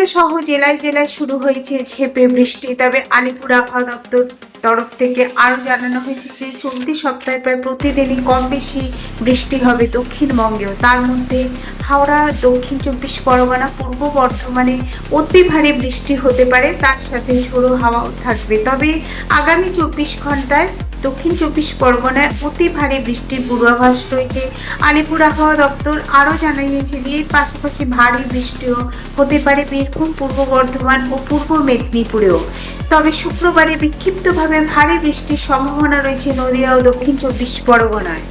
কলকাতা সহ জেলায় জেলায় শুরু হয়েছে ঝেপে বৃষ্টি। তবে আলিপুর আবহাওয়া দপ্তর তরফ থেকে আরও জানানো হয়েছে যে, চলতি সপ্তাহে প্রায় প্রতিদিনই কম বেশি বৃষ্টি হবে দক্ষিণবঙ্গেও। তার মধ্যে হাওড়া, দক্ষিণ চব্বিশ পরগনা, পূর্ব বর্ধমানে অতি ভারী বৃষ্টি হতে পারে। তার সাথে ঝোড়ো হাওয়াও থাকবে। তবে আগামী চব্বিশ ঘন্টায় দক্ষিণ চব্বিশ পরগনায় অতি ভারী বৃষ্টির পূর্বাভাস রয়েছে। আলিপুর আবহাওয়া দপ্তর আরও জানিয়েছে যে, এর পাশাপাশি ভারী বৃষ্টিও হতে পারে বীরভূম, পূর্ব বর্ধমান ও পূর্ব মেদিনীপুরেও। তবে শুক্রবারে বিক্ষিপ্তভাবে ভারী বৃষ্টির সম্ভাবনা রয়েছে নদিয়া ও দক্ষিণ চব্বিশ পরগনায়।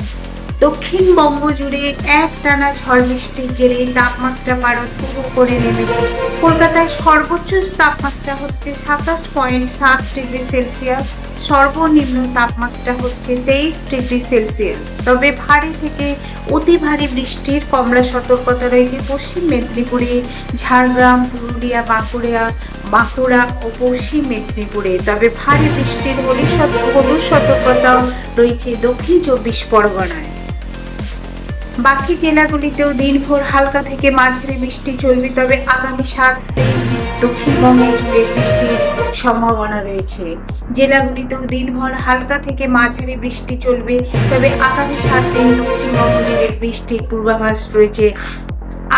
দক্ষিণবঙ্গ জুড়ে এক টানা ঝড় বৃষ্টির জেরে তাপমাত্রা পারদ পুরো করে নেমেছে কলকাতায় সর্বোচ্চ তাপমাত্রা হচ্ছে সাতাশ পয়েন্ট সাত ডিগ্রি সেলসিয়াস। সর্বনিম্ন তাপমাত্রা হচ্ছে তেইশ ডিগ্রি সেলসিয়াস। তবে ভারী থেকে অতি ভারী বৃষ্টির কমলা সতর্কতা রয়েছে পশ্চিম মেদিনীপুরে, ঝাড়গ্রাম, পুরুলিয়া, বাঁকুড়া বাঁকুড়া ও পশ্চিম মেদিনীপুরে। তবে ভারী বৃষ্টির হলুদ সত- হলুদ সতর্কতাও রয়েছে দক্ষিণ চব্বিশ পরগনায়। বাকি জেলাগুলিতেও দিনভর হালকা থেকে মাঝারি বৃষ্টি চলবে, তবে আগামী সাত দিন দক্ষিণবঙ্গে জুড়ে বৃষ্টির সম্ভাবনা রয়েছে। জেলাগুলিতেও দিনভর হালকা থেকে মাঝারি বৃষ্টি চলবে, তবে আগামী সাত দিন দক্ষিণবঙ্গ জুড়ে বৃষ্টির পূর্বাভাস রয়েছে।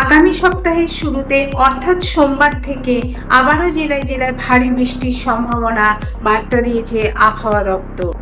আগামী সপ্তাহের শুরুতে, অর্থাৎ সোমবার থেকে আবারও জেলায় জেলায় ভারী বৃষ্টির সম্ভাবনা বার্তা দিয়েছে আবহাওয়া দপ্তর।